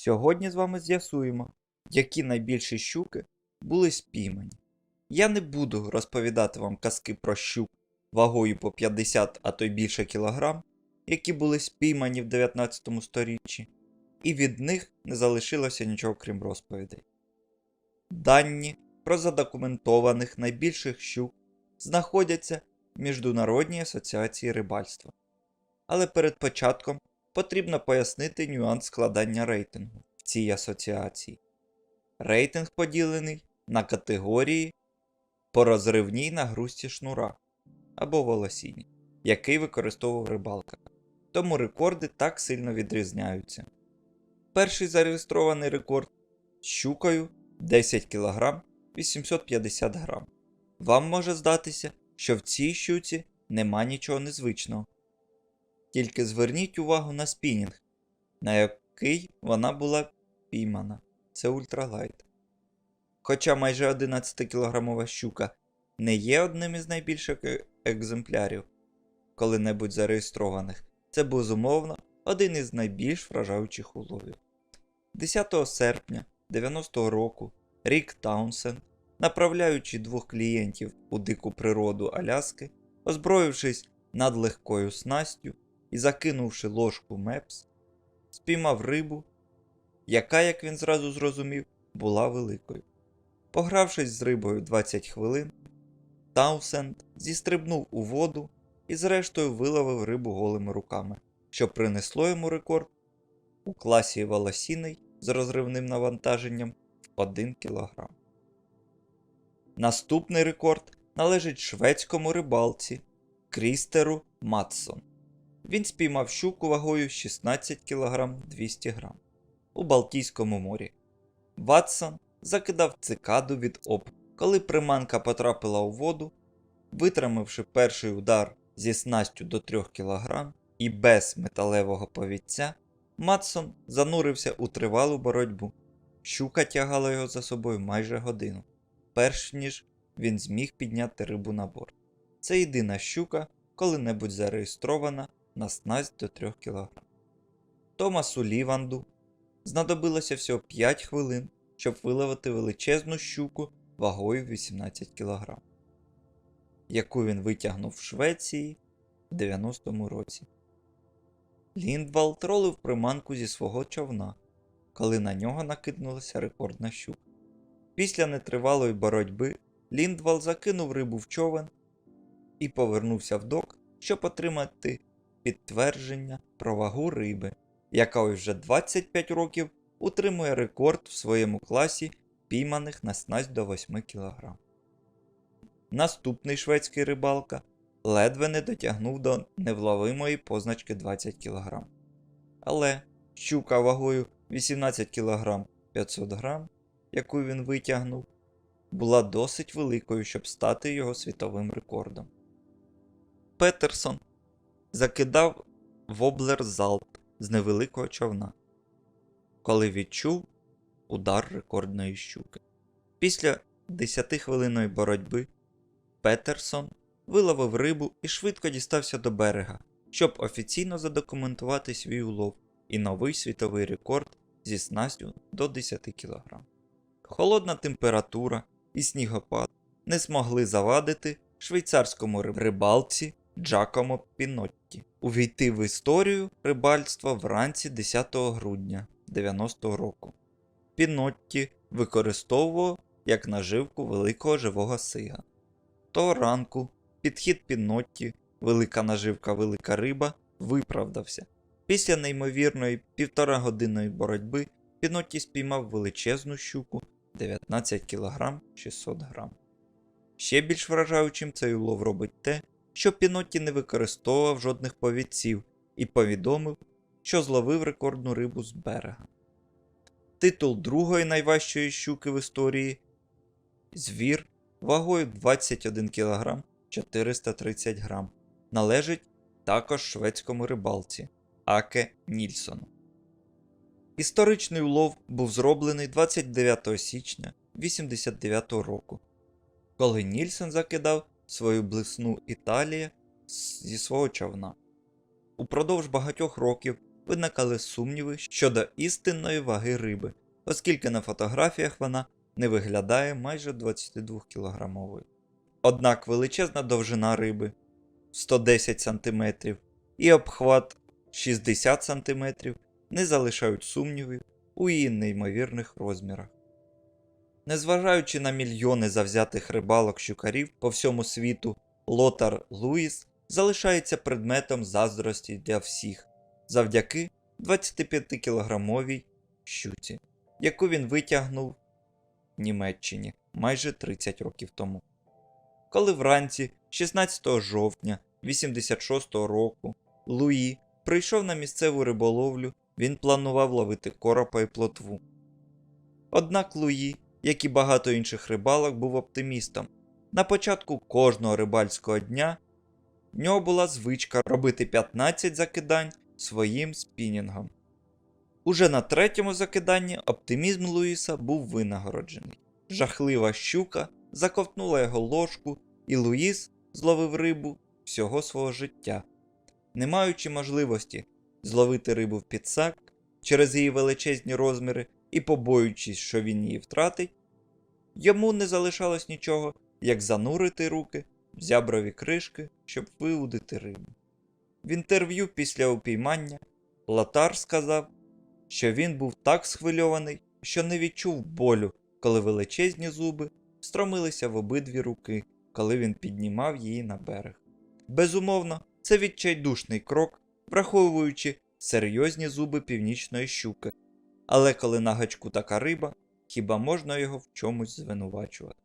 Сьогодні з вами з'ясуємо, які найбільші щуки були спіймані. Я не буду розповідати вам казки про щук вагою по 50, а то й більше кілограм, які були спіймані в 19 сторіччі, і від них не залишилося нічого крім розповідей. Дані про задокументованих найбільших щук знаходяться в Міжнародній асоціації рибальства. Але перед початком потрібно пояснити нюанс складання рейтингу в цій асоціації. Рейтинг поділений на категорії по розривній нагрузці шнура або волосінні, який використовував рибалка. Тому рекорди так сильно відрізняються. Перший зареєстрований рекорд з щукою 10 кг 850 г. Вам може здатися, що в цій щуці нема нічого незвичного. Тільки зверніть увагу на спінінг, на який вона була піймана. Це ультралайт. Хоча майже 11-кілограмова щука не є одним із найбільших е- екземплярів коли-небудь зареєстрованих, це безумовно один із найбільш вражаючих уловів. 10 серпня 90-го року Рік Таунсен, направляючи двох клієнтів у дику природу Аляски, озброївшись надлегкою снастю і закинувши ложку мепс, спіймав рибу, яка, як він зразу зрозумів, була великою. Погравшись з рибою 20 хвилин, Таунсенд зістрибнув у воду і зрештою виловив рибу голими руками, що принесло йому рекорд у класі волосіний з розривним навантаженням в 1 кг. Наступний рекорд належить шведському рибалці Крістеру Матсон. Він спіймав щуку вагою 16 кг 200 г у Балтійському морі. Ватсон закидав цикаду від об, коли приманка потрапила у воду, витримавши перший удар зі снастю до 3 кг і без металевого повідця, Матсон занурився у тривалу боротьбу. Щука тягала його за собою майже годину, перш ніж він зміг підняти рибу на борт. Це єдина щука, коли-небудь зареєстрована на снасть до 3 кг. Томасу Ліванду знадобилося всього 5 хвилин, щоб виловити величезну щуку вагою 18 кг, яку він витягнув в Швеції в 90-му році. Ліндвал тролив приманку зі свого човна, коли на нього накинулася рекордна щука. Після нетривалої боротьби Ліндвал закинув рибу в човен і повернувся в док, щоб отримати підтвердження про вагу риби, яка ось вже 25 років утримує рекорд в своєму класі пійманих на снасть до 8 кг. Наступний шведський рибалка ледве не дотягнув до невловимої позначки 20 кг. Але щука вагою 18 кг 500 г, яку він витягнув, була досить великою, щоб стати його світовим рекордом. Петерсон закидав воблер залп з невеликого човна, коли відчув удар рекордної щуки. Після 10-хвилинної боротьби Петерсон виловив рибу і швидко дістався до берега, щоб офіційно задокументувати свій улов і новий світовий рекорд зі снастю до 10 кг. Холодна температура і снігопад не змогли завадити швейцарському рибалці Джакомо Пінотті увійти в історію рибальства вранці 10 грудня 90 року. Пінотті використовував як наживку великого живого сига. Того ранку підхід Пінотті, велика наживка, велика риба, виправдався. Після неймовірної півторагодинної боротьби Пінотті спіймав величезну щуку 19 кг 600 г. Ще більш вражаючим цей улов робить те, що Пінотті не використовував жодних повідців і повідомив, що зловив рекордну рибу з берега. Титул другої найважчої щуки в історії звір вагою 21 кг 430 г належить також шведському рибалці Аке Нільсону. Історичний улов був зроблений 29 січня 89 року, коли Нільсон закидав свою блисну Італія зі свого човна. Упродовж багатьох років виникали сумніви щодо істинної ваги риби, оскільки на фотографіях вона не виглядає майже 22 кілограмовою. Однак величезна довжина риби 110 см і обхват 60 см не залишають сумнівів у її неймовірних розмірах. Незважаючи на мільйони завзятих рибалок щукарів по всьому світу, Лотар Луїс залишається предметом заздрості для всіх завдяки 25-кілограмовій щуці, яку він витягнув в Німеччині майже 30 років тому. Коли вранці 16 жовтня 86 року Луї прийшов на місцеву риболовлю, він планував ловити коропа і плотву. Однак Луї, як і багато інших рибалок, був оптимістом. На початку кожного рибальського дня в нього була звичка робити 15 закидань своїм спінінгом. Уже на третьому закиданні оптимізм Луїса був винагороджений. Жахлива щука заковтнула його ложку, і Луїс зловив рибу всього свого життя. Не маючи можливості зловити рибу в підсак через її величезні розміри і побоюючись, що він її втратить, йому не залишалось нічого, як занурити руки в зяброві кришки, щоб виудити рибу. В інтерв'ю після упіймання Лотар сказав, що він був так схвильований, що не відчув болю, коли величезні зуби стромилися в обидві руки, коли він піднімав її на берег. Безумовно, це відчайдушний крок, враховуючи серйозні зуби північної щуки, але коли на гачку така риба, хіба можна його в чомусь звинувачувати?